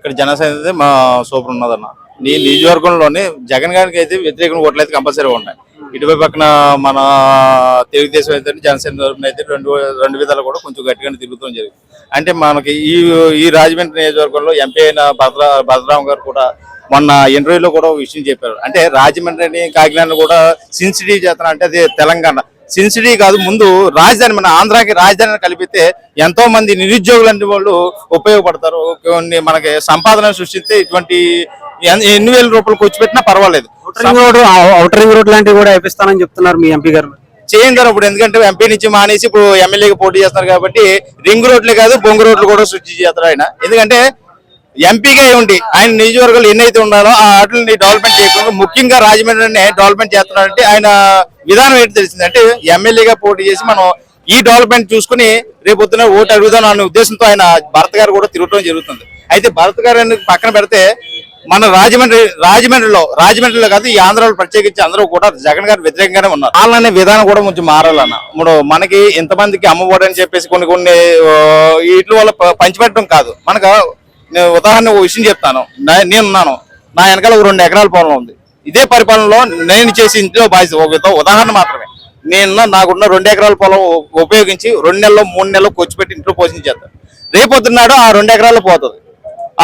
ఇక్కడ జనసేన అయితే మా సూపర్ ఉన్నదన్న. నీ నియోజకవర్గంలోనే జగన్ గారికి అయితే వ్యతిరేకంగా ఓట్లు అయితే కంపల్సరీ ఉన్నాయి. ఇటువైపు పక్కన మన తెలుగుదేశం అయితే జనసేన తరఫున అయితే రెండు రెండు విధాలు కూడా కొంచెం గట్టిగానే తిరుగుతూ జరిగింది. అంటే మనకి ఈ ఈ రాజమండ్రి నియోజకవర్గంలో ఎంపీ అయిన భద్ర గారు కూడా మొన్న ఇంటర్వ్యూలో కూడా ఒక విషయం చెప్పారు. అంటే రాజమండ్రిని కాకినాడ కూడా సిన్సిటివ్ చేస్తున్నా అంటే అది తెలంగాణ. సిన్సిటీ కాదు ముందు రాజధాని మన ఆంధ్రాకి రాజధానిని కలిపితే ఎంతో మంది నిరుద్యోగులు అంటే వాళ్ళు ఉపయోగపడతారు. కొన్ని మనకి సంపాదన సృష్టిస్తే ఇటువంటి ఎన్- ఎన్ని వేల రూపాయలు ఖర్చు పెట్టినా పర్వాలేదు. రింగ్ రోడ్ లాంటివి కూడా వేపిస్తానని చెప్తున్నారు మీ ఎంపీ గారు. చేయండి గారు ఇప్పుడు ఎందుకంటే ఎంపీ నుంచి మానేసి ఇప్పుడు ఎమ్మెల్యేకి పోటీ చేస్తారు కాబట్టి రింగ్ రోడ్లే కాదు బొంగు రోడ్లు కూడా సృష్టి చేస్తారు ఆయన. ఎందుకంటే ఎంపీగా ఉండి ఆయన నియోజకవర్గాలు ఎన్నైతే ఉన్నారో ఆ వాటిని డెవలప్మెంట్ చేయకుండా ముఖ్యంగా రాజమండ్రిని డెవలప్మెంట్ చేస్తున్నారంటే ఆయన విధానం ఏంటి తెలిసింది. అంటే ఎమ్మెల్యేగా పోటీ చేసి మనం ఈ డెవలప్మెంట్ చూసుకుని రేపు పొద్దున ఓటు అడుగుదాం అనే ఉద్దేశంతో ఆయన భరత్ గారు కూడా తిరగడం జరుగుతుంది. అయితే భరత్ గారిని పక్కన పెడితే మన రాజమండ్రి రాజమండ్రిలో రాజమండ్రిలో కాదు ఈ ఆంధ్రాలో ప్రత్యేకించి అందరూ కూడా జగన్ గారు వ్యతిరేకంగానే ఉన్నారు. వాళ్ళనే విధానం కూడా కొంచెం మారాలన్న. ఇప్పుడు మనకి ఇంతమందికి అమ్మఒడని చెప్పేసి కొన్ని కొన్ని వీటి వల్ల ప- పంచిపెట్టడం కాదు. మనకు నేను ఉదాహరణ ఒక విషయం చెప్తాను. నేనున్నాను. నా వెనకాల ఒక రెండు ఎకరాల పొలం ఉంది. ఇదే పరిపాలనలో నేను చేసి ఇంట్లో బాధ్యత ఒక ఉదాహరణ మాత్రమే. నేను నాకున్న రెండు ఎకరాల పొలం ఉపయోగించి రెండు నెలలు మూడు నెలలు ఖర్చు పెట్టి ఇంట్లో పోషించేస్తాను రేపొద్దున్నాడు ఆ రెండు ఎకరాలు పోతుంది.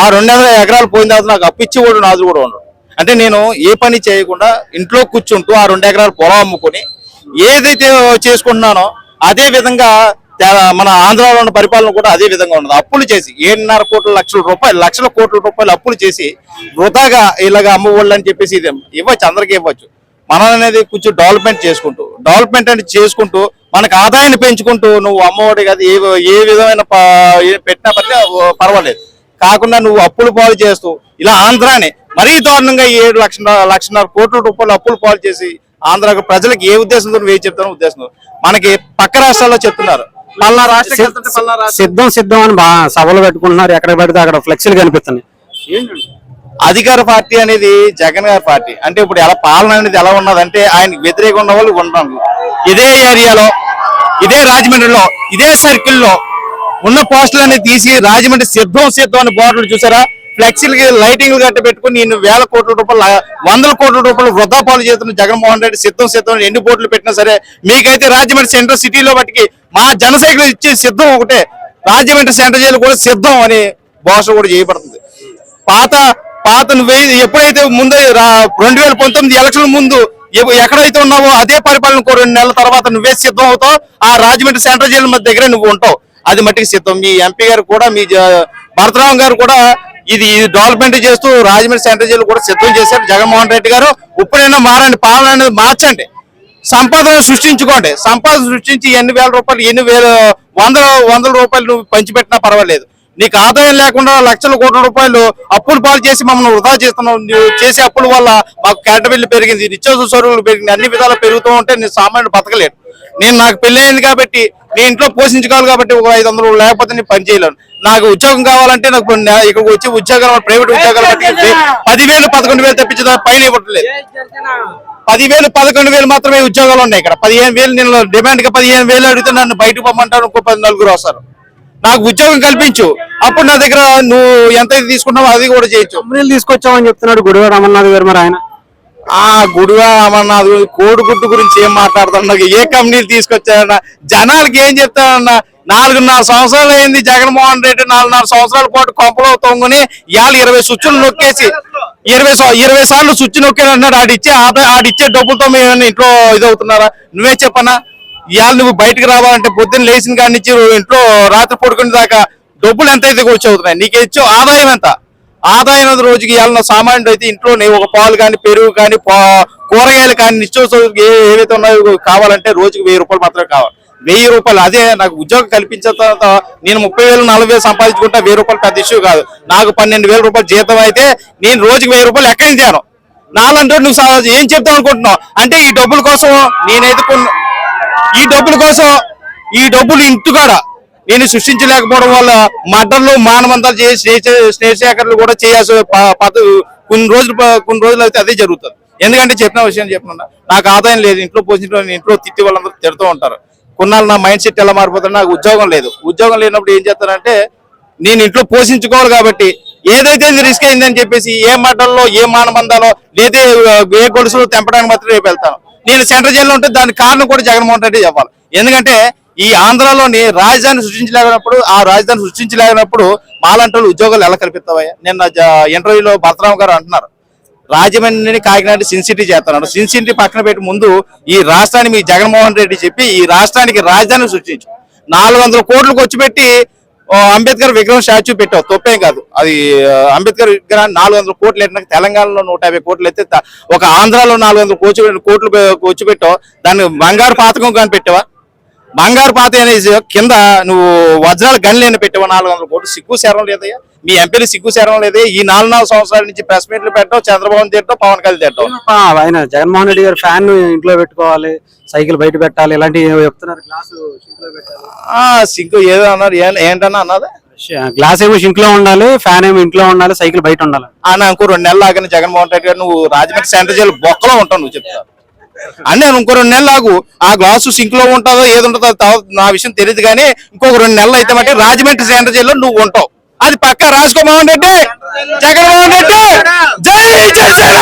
ఆ రెండు ఎకరాలు పోయిన తర్వాత నాకు అప్పిచ్చి కూడా నాదు కూడా ఉండడు అంటే నేను ఏ పని చేయకుండా ఇంట్లో కూర్చుంటూ ఆ రెండు ఎకరాలు పొలం అమ్ముకొని ఏదైతే చేసుకుంటున్నానో అదే విధంగా మన ఆంధ్రాలో ఉన్న పరిపాలన కూడా అదే విధంగా ఉన్నది. అప్పులు చేసి ఏడున్నర కోట్ల లక్షల రూపాయలు లక్షల కోట్ల రూపాయలు అప్పులు చేసి వృధాగా ఇలాగ అమ్మఒళ్ళు అని చెప్పేసి ఇది ఇవ్వచ్చు అందరికీ ఇవ్వచ్చు. మనం అనేది కొంచెం డెవలప్మెంట్ చేసుకుంటూ డెవలప్మెంట్ అనేది చేసుకుంటూ మనకు ఆదాయాన్ని పెంచుకుంటూ నువ్వు అమ్మఒడి కాదు ఏ ఏ విధమైన పెట్టినా పర్లే పర్వాలేదు. కాకుండా నువ్వు అప్పులు పాలు చేస్తూ ఇలా ఆంధ్రాని మరీ దారుణంగా ఏడు లక్షల లక్షన్నర కోట్ల రూపాయలు అప్పులు పాలు చేసి ఆంధ్ర ప్రజలకు ఏ ఉద్దేశంతో వేయి చెప్తానో ఉద్దేశం మనకి పక్క రాష్ట్రాల్లో చెప్తున్నారు. సిద్ధం సిద్ధం అని సభలు పెట్టుకుంటున్నారు. ఎక్కడ పెడితే అక్కడ ఫ్లెక్సీలు కనిపిస్తున్నాయి. అధికార పార్టీ అనేది జగన్ గారి పార్టీ. అంటే ఇప్పుడు ఎలా పాలన అనేది ఎలా ఉన్నదంటే ఆయనకి వ్యతిరేకంగా ఉన్న వాళ్ళు ఉంటారు ఇదే ఏరియాలో ఇదే రాజమండ్రిలో ఇదే సర్కిల్లో ఉన్న పోస్టులు అనేది తీసి రాజమండ్రి సిద్ధం సిద్ధం అనే బోర్డులు చూసారా? ఫ్లెక్సీలకి లైటింగ్లు కట్టి పెట్టుకుని నేను వేల కోట్ల రూపాయలు వందల కోట్ల రూపాయలు వృధా పాలు చేస్తున్న జగన్మోహన్ రెడ్డి సిద్ధం సిద్ధం అని ఎన్ని బోర్డులు పెట్టినా సరే మీకైతే రాజమండ్రి సెంట్రల్ సిటీలో బట్టి మా జనసైకులు ఇచ్చే సిద్ధం ఒకటే. రాజమండ్రి సెంట్రల్ జైలు కూడా సిద్ధం అని భాష కూడా చేయబడుతుంది. పాత పాత నువ్వే ఎప్పుడైతే ముందు రెండు వేల పంతొమ్మిది ఎలక్షన్ ముందు ఎక్కడైతే ఉన్నావో అదే పరిపాలన రెండు నెలల తర్వాత నువ్వే సిద్ధం అవుతావు ఆ రాజమండ్రి సెంట్రల్ జైలు మధ్య దగ్గర నువ్వు ఉంటావు. అది మట్టికి సిద్ధం. మీ ఎంపీ గారు కూడా మీ భరతరావు గారు కూడా ఇది డెవలప్మెంట్ చేస్తూ రాజమండ్రి సెంట్రల్ జైలు కూడా సిద్ధం చేశారు. జగన్మోహన్ రెడ్డి గారు ఇప్పుడైనా మారండి పాలన అనేది మార్చండి. సంపాదన సృష్టించుకోండి. సంపాదన సృష్టించి ఎన్ని వేల రూపాయలు ఎన్ని వేల వందల వందల రూపాయలు నువ్వు పంచిపెట్టినా పర్వాలేదు. నీకు ఆదాయం లేకుండా లక్షల కోట్ల రూపాయలు అప్పులు పాలు చేసి మమ్మల్ని వృధా చేస్తున్నావు. నువ్వు చేసే అప్పుల వల్ల మాకు కరెంట్ పెరిగింది నిత్యావసర సరుకులు పెరిగింది అన్ని విధాలు పెరుగుతూ ఉంటే నేను సామాన్యుడు బతకలేడు నేను నాకు పెళ్ళి అయింది కాబట్టి నేను ఇంట్లో పోషించుకోవాలి కాబట్టి ఒక ఐదు వందలు లేకపోతే నేను పని చేయలేను. నాకు ఉద్యోగం కావాలంటే నాకు ఇక్కడికి వచ్చి ఉద్యోగాలు ప్రైవేట్ ఉద్యోగాలు బట్టి పదివేలు పదకొండు వేలు తప్పించదా పైన ఇవ్వట్లేదు పదివేలు పదకొండు వేలు మాత్రమే ఉద్యోగాలు ఉన్నాయి ఇక్కడ. పదిహేను వేలు నేను డిమాండ్గా పదిహేను వేలు అడిగితే నన్ను బయటకు పొమ్మంటారు ఇంకో పది నలుగురు వస్తారు. నాకు ఉద్యోగం కల్పించు. అప్పుడు నా దగ్గర నువ్వు ఎంత తీసుకున్నావో అది కూడా చేయొచ్చు. కంపెనీలు తీసుకొచ్చామని చెప్తున్నాడు గుడివాడ అమర్నాథ్ గారు మరి ఆయన. ఆ గుడివా అమర్నాథ్ కోడిగుడ్డు గురించి ఏం మాట్లాడుతున్నా ఏ కంపెనీలు తీసుకొచ్చారన్నా జనాలకి ఏం చెప్తానన్నా నాలుగున్నర సంవత్సరాలు అయింది జగన్మోహన్ రెడ్డి నాలుగున్నర సంవత్సరాల పాటు కొంపలో తొంగుని ఇవాళ ఇరవై స్విచ్లు నొక్కేసి ఇరవై ఇరవై సార్లు స్విచ్ నొక్కాడు అంటున్నాడు ఆడిచ్చే ఆడిచ్చే డబ్బులతో మేము ఇంట్లో ఇదవుతున్నారా? నువ్వే చెప్పనా? ఇవాళ నువ్వు బయటకు రావాలంటే పొద్దున్న లేచిన కాడి నుంచి ఇంట్లో రాత్రి పడుకునే దాకా డబ్బులు ఎంత అయితే ఖర్చు అవుతున్నాయి? నీకు ఇచ్చే ఆదాయం ఎంత? ఆదాయం రోజుకి ఇవాళ సామాన్యుడు అయితే ఇంట్లోనే ఒక పాలు కానీ పెరుగు కానీ కూరగాయలు కానీ నిత్యావసర ఏవైతే ఉన్నాయో కావాలంటే రోజుకి వెయ్యి రూపాయలు మాత్రమే కావాలి. వెయ్యి రూపాయలు అదే నాకు ఉద్యోగం కల్పించిన తర్వాత నేను ముప్పై వేలు నలభై వేలు సంపాదించుకుంటా వెయ్యి రూపాయలు పెద్ద ఇష్యూ కాదు. నాకు పన్నెండు వేల రూపాయలు జీతం అయితే నేను రోజుకి వెయ్యి రూపాయలు ఎక్కడి నుంచి తేను? నాలంటే నువ్వు ఏం చెప్తావు అనుకుంటున్నావు? అంటే ఈ డబ్బుల కోసం నేనైతే ఈ డబ్బుల కోసం ఈ డబ్బులు ఇంటికాడ నేను సృష్టించలేకపోవడం వల్ల మటన్లు మానవంతాలు చేసి స్నేహ- కూడా చేయాల్సి ప- కొన్ని రోజులు కొన్ని రోజులు అయితే అదే జరుగుతుంది. ఎందుకంటే చెప్పిన విషయం చెప్పిన నాకు ఆదాయం లేదు ఇంట్లో పోషించడం ఇంట్లో తిట్టి వాళ్ళందరూ తిడుతూ ఉంటారు. కొన్నాళ్ళు నా మైండ్ సెట్ ఎలా మారిపోతుంది నాకు ఉద్యోగం లేదు. ఉద్యోగం లేనప్పుడు ఏం చేస్తానంటే నేను ఇంట్లో పోషించుకోవాలి కాబట్టి ఏదైతే ఇది రిస్క్ అయిందని చెప్పేసి ఏ మడ్డల్లో ఏ మానబంధాలో లేదా ఏ గొలుసులో తెంపడానికి మాత్రం రేపు వెళ్తాను. నేను సెంట్రల్ జైల్లో ఉంటే దానికి కారణం కూడా జగన్మోహన్ రెడ్డి చెప్పాలి. ఎందుకంటే ఈ ఆంధ్రలోని రాజధాని సృష్టించలేనప్పుడు ఆ రాజధాని సృష్టించలేనప్పుడు మాలంటలు ఉద్యోగాలు ఎలా కల్పిస్తావయ్యా? నిన్న ఇంటర్వ్యూలో భరతరామ గారు అంటున్నారు. రాజమండ్రిని కాకినాడ సిన్సిటీ చేస్తున్నాడు. సిన్సిటీ పక్కన పెట్టి ముందు ఈ రాష్ట్రాన్ని మీ జగన్మోహన్ రెడ్డి చెప్పి ఈ రాష్ట్రానికి రాజధాని సృష్టించు. నాలుగు వందల కోట్లు ఖర్చు పెట్టి అంబేద్కర్ విగ్రహం స్టాచ్యూ పెట్టావు. తప్పేం కాదు. అది అంబేద్కర్ విగ్రహం నాలుగు వందల కోట్లు ఎట్టిన తెలంగాణలో నూట యాభై కోట్లు అయితే ఒక ఆంధ్రాలో నాలుగు వందల కోట్లు కోట్లు పె- ఖర్చు పెట్టావు. దాన్ని బంగారు పాతకం కానీ పెట్టావా? బంగారు పాత అనేసి కింద నువ్వు వజ్రాల గన్లేని పెట్టావు నాలుగు వందల కోట్లు సిగ్గు శరం లేదయ్యా? మీ ఎంపీలు సిగ్గు శరం లేదే. ఈ నాలుగు నాలుగు సంవత్సరాల నుంచి ప్రెస్ మీట్లు పెట్టావు చంద్రబాబు తిట్టావు పవన్ కళ్యాణ్ తిట్టావు ఆ, ఆయన జగన్మోహన్ రెడ్డి గారు ఫ్యాన్ ఇంట్లో పెట్టుకోవాలి సైకిల్ బయట పెట్టాలి ఇలాంటివి చెప్తున్నారు. గ్లాస్ సిగ్గు ఏదో అన్నారు. ఏంటన్నా అన్నది? గ్లాస్ ఏమో షింక్లో ఉండాలి ఫ్యాన్ ఏమో ఇంట్లో ఉండాలి సైకిల్ బయట ఉండాలి. ఆయన ఇంకో రెండు నెలలు ఆగిన జగన్మోహన్ రెడ్డి గారు. నువ్వు రాజమండ్రి సెంటర్ జైలు బొక్కలో ఉంటావు నువ్వు చెప్తావు. అంటే ఇంకో రెండు నెలలు ఆగు ఆ గ్లాసు సింక్లో ఉంటుందో ఏది ఉంటుందో నా విషయం తెలియదు కానీ ఇంకొక రెండు నెలలు అయితే మట్టి రాజమండ్రి సెంటర్ జైల్లో నువ్వు ఉంటావు అది పక్క రాజమోహన్ రెడ్డి జగన్మోహన్ రెడ్డి జై జనసేన